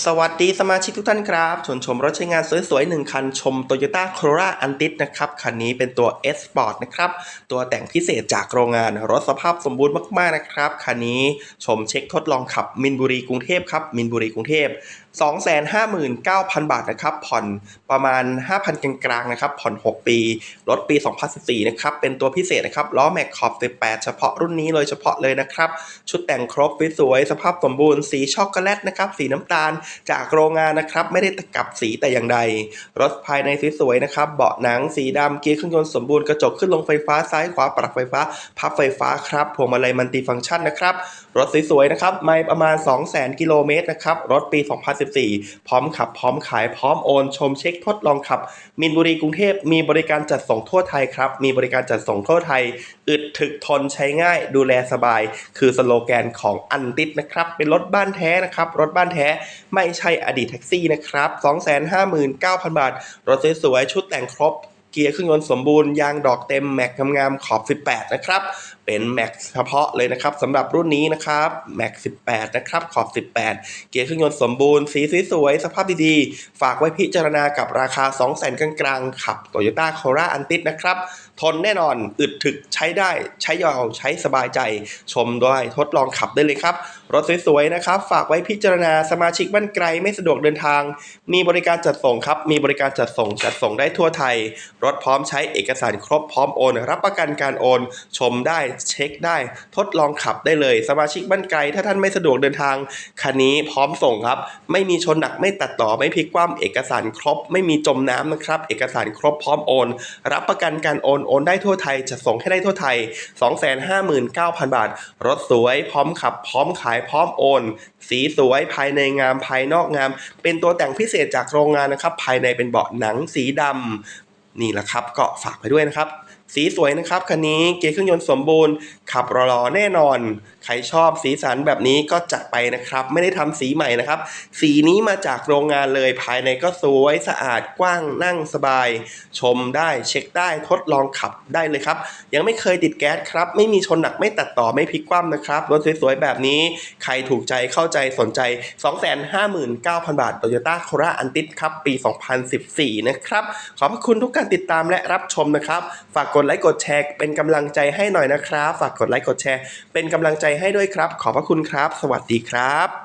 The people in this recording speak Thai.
สวัสดีสมาชิกทุกท่านครับชวนชมรถใช้งานสวยๆ1คันชม Toyota Corolla a n t i s นะครับ คันนี้เป็นตัว S Sport นะครับ ตัวแต่งพิเศษจากโรงงาน รถสภาพสมบูรณ์มากๆนะครับ คันนี้ชมเช็คทดลองขับมินบุรีกรุงเทพครับมินบุรีกรุงเทพ 259,000 บาทนะครับ ผ่อนประมาณ 5,000 กลางๆนะครับ ผ่อน 6 ปี รถปี 2014 นะครับ เป็นตัวพิเศษนะครับ ล้อแม็กขอบ 18 เฉพาะรุ่นนี้เลยเฉพาะเลยนะครับ ชุดแต่งครบสวยสภาพสมบูรณ์ สีช็อกโกแลตนะครับ สีน้ำตาลจากโรงงานนะครับ ไม่ได้ตะกับสีแต่อย่างใด รถภายในสวยๆนะครับ เบาะหนังสีดำเกียร์เครื่องยนต์สมบูรณ์ กระจกขึ้นลงไฟฟ้าซ้ายขวาปรับไฟฟ้า พับไฟฟ้าครับ พวงมาลัยมัลติฟังก์ชันนะครับรถสวยๆนะครับไม่ประมาณ 200,000 กิโลเมตรนะครับ รถปี 2014 พร้อมขับ พร้อมขาย พร้อมโอน ชมเช็คทดลองขับ มินบุรีกรุงเทพ มีบริการจัดส่งทั่วไทยครับ มีบริการจัดส่งทั่วไทย อึดถึกทนใช้ง่าย ดูแลสบาย คือสโลแกนของอันติดนะครับ เป็นรถบ้านแท้นะครับ รถบ้านแท้ไม่ใช่อดีตแท็กซี่นะครับ 259,000 บาท รถสวยๆ ชุดแต่งครบเกียร์เครื่องยนต์สมบูรณ์ ยางดอกเต็ม แม็กงามๆขอบ 18 นะครับเป็นแม็กเฉพาะเลยนะครับสำหรับรุ่นนี้นะครับแม็ก18 นะครับขอบ 18 เกียร์เครื่องยนต์สมบูรณ์ สีสวยๆสภาพดีๆ ฝากไว้พิจารณากับราคา 200,000กลางๆขับ Toyota Corolla Altis นะครับ ทนแน่นอนอึดถึกใช้ได้ใช้ยาวใช้สบายใจ ชมด้วยทดลองขับได้เลยครับ รถสวยๆนะครับ ฝากไว้พิจารณาสมาชิกบ้านไกลไม่สะดวกเดินทาง มีบริการจัดส่งครับ มีบริการจัดส่งจัดส่งได้ทั่วไทย รถพร้อมใช้เอกสารครบพร้อมโอน รับประกันการโอน ชมได้เช็คได้ ทดลองขับได้เลย สมาชิกบ้านไกล ถ้าท่านไม่สะดวกเดินทาง คันนี้พร้อมส่งครับ ไม่มีชนหนักไม่ตัดต่อไม่พลิกคว่ำเอกสารครบ ไม่มีจมน้ำนะครับ เอกสารครบพร้อมโอน รับประกันการโอนโอนได้ทั่วไทยจะส่งให้ได้ทั่วไทย 259,000 บาท รถสวยพร้อมขับ พร้อมขายพร้อมโอน สีสวยภายในงามภายนอกงาม เป็นตัวแต่งพิเศษจากโรงงานนะครับ ภายในเป็นเบาะหนังสีดำนี่แหละครับก็ฝากไปด้วยนะครับ สีสวยนะครับคันนี้เกียร์เครื่องยนต์สมบูรณ์ ขับรอๆแน่นอน ใครชอบสีสันแบบนี้ก็จัดไปนะครับ ไม่ได้ทำสีใหม่นะครับ สีนี้มาจากโรงงานเลยภายในก็สวยสะอาดกว้างนั่งสบาย ชมได้เช็คได้ทดลองขับได้เลยครับ ยังไม่เคยติดแก๊สครับ ไม่มีชนหนักไม่ตัดต่อไม่พลิกคว่ำนะครับรถสวยๆแบบนี้ ใครถูกใจเข้าใจสนใจ 259,000 บาท Toyota Corolla Altis ครับปี 2014 นะครับขอบพระคุณทุกการติดตามและรับชมนะครับ ฝากกดดไลค์กดแชร์เป็นกำลังใจให้หน่อยนะครับ ฝากกดไลค์กดแชร์เป็นกำลังใจให้ด้วยครับ ขอบพระคุณครับ สวัสดีครับ